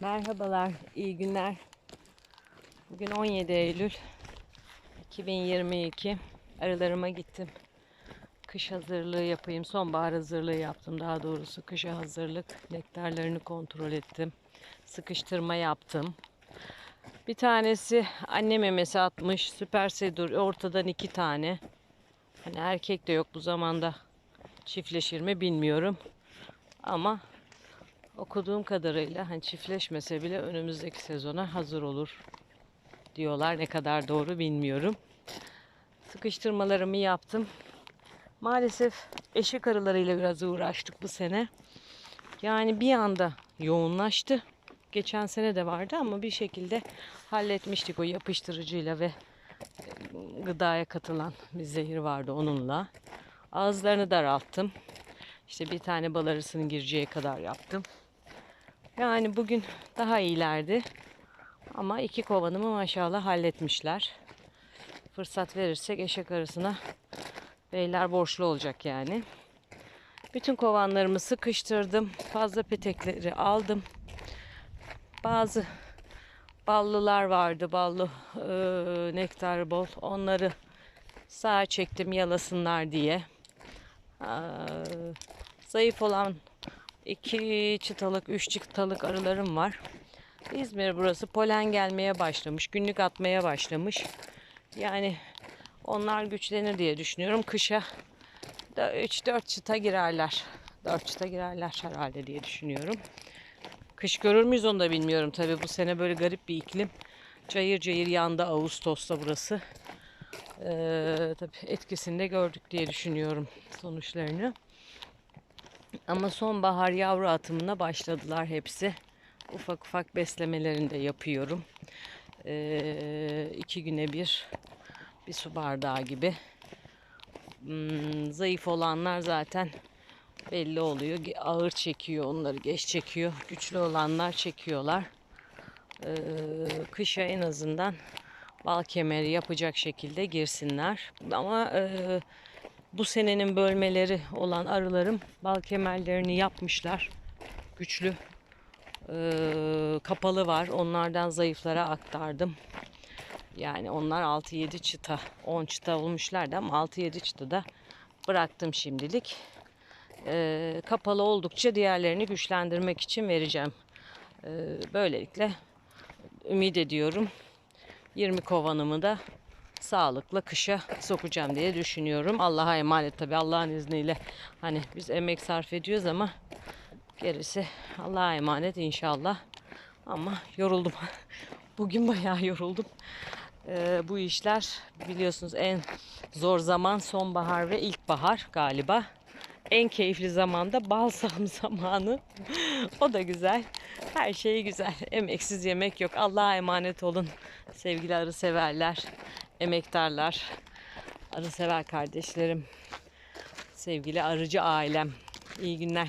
Merhabalar, iyi günler. Bugün 17 Eylül 2022. Arılarıma gittim. Kış hazırlığı yapayım, sonbahar hazırlığı yaptım daha doğrusu. Kışa hazırlık, nektarlarını kontrol ettim. Sıkıştırma yaptım. Bir tanesi anne memesi atmış, süper sedur ortadan iki tane. Hani erkek de yok bu zamanda çiftleşir mi bilmiyorum. Ama okuduğum kadarıyla hani çiftleşmese bile önümüzdeki sezona hazır olur diyorlar. Ne kadar doğru bilmiyorum. Sıkıştırmalarımı yaptım. Maalesef eşek arılarıyla biraz uğraştık bu sene. Yani bir anda yoğunlaştı. Geçen sene de vardı ama bir şekilde halletmiştik o yapıştırıcıyla ve e, gıdaya katılan bir zehir vardı onunla. Ağızlarını daralttım. İşte bir tane bal arısının gireceği kadar yaptım. Yani bugün daha iyilerdi. Ama iki kovanımı maşallah halletmişler. Fırsat verirsek eşek arasına beyler borçlu olacak yani. Bütün kovanlarımı sıkıştırdım. Fazla petekleri aldım. Bazı ballılar vardı. Ballı e, nektar bol. Onları sağa çektim yalasınlar diye. Aa, zayıf olan iki çıtalık, üç çıtalık arılarım var. İzmir burası polen gelmeye başlamış. Günlük atmaya başlamış. Yani onlar güçlenir diye düşünüyorum. Kışa 3-4 çıta girerler. 4 çıta girerler herhalde diye düşünüyorum. Kış görür müyüz onu da bilmiyorum tabii. Bu sene böyle garip bir iklim. Cayır cayır yandı Ağustos'ta burası. Ee, tabii etkisini de gördük diye düşünüyorum sonuçlarını. Ama sonbahar yavru atımına başladılar hepsi. Ufak ufak beslemelerini de yapıyorum. Ee, iki güne bir bir su bardağı gibi. Hmm, zayıf olanlar zaten belli oluyor. Ağır çekiyor onları, geç çekiyor. Güçlü olanlar çekiyorlar. Ee, kışa en azından bal kemeri yapacak şekilde girsinler. Ama e, bu senenin bölmeleri olan arılarım bal kemerlerini yapmışlar. Güçlü e, kapalı var. Onlardan zayıflara aktardım. Yani onlar 6-7 çıta, 10 çıta olmuşlardı ama 6-7 çıta da bıraktım şimdilik. E, kapalı oldukça diğerlerini güçlendirmek için vereceğim. E, böylelikle ümit ediyorum 20 kovanımı da sağlıkla kışa sokacağım diye düşünüyorum. Allah'a emanet tabii Allah'ın izniyle. Hani biz emek sarf ediyoruz ama gerisi Allah'a emanet inşallah. Ama yoruldum. Bugün bayağı yoruldum. Ee, bu işler biliyorsunuz en zor zaman sonbahar ve ilkbahar galiba. En keyifli zaman da balsam zamanı. o da güzel. Her şey güzel. Emeksiz yemek yok. Allah'a emanet olun sevgili arı severler, emektarlar, arı sever kardeşlerim, sevgili arıcı ailem. İyi günler.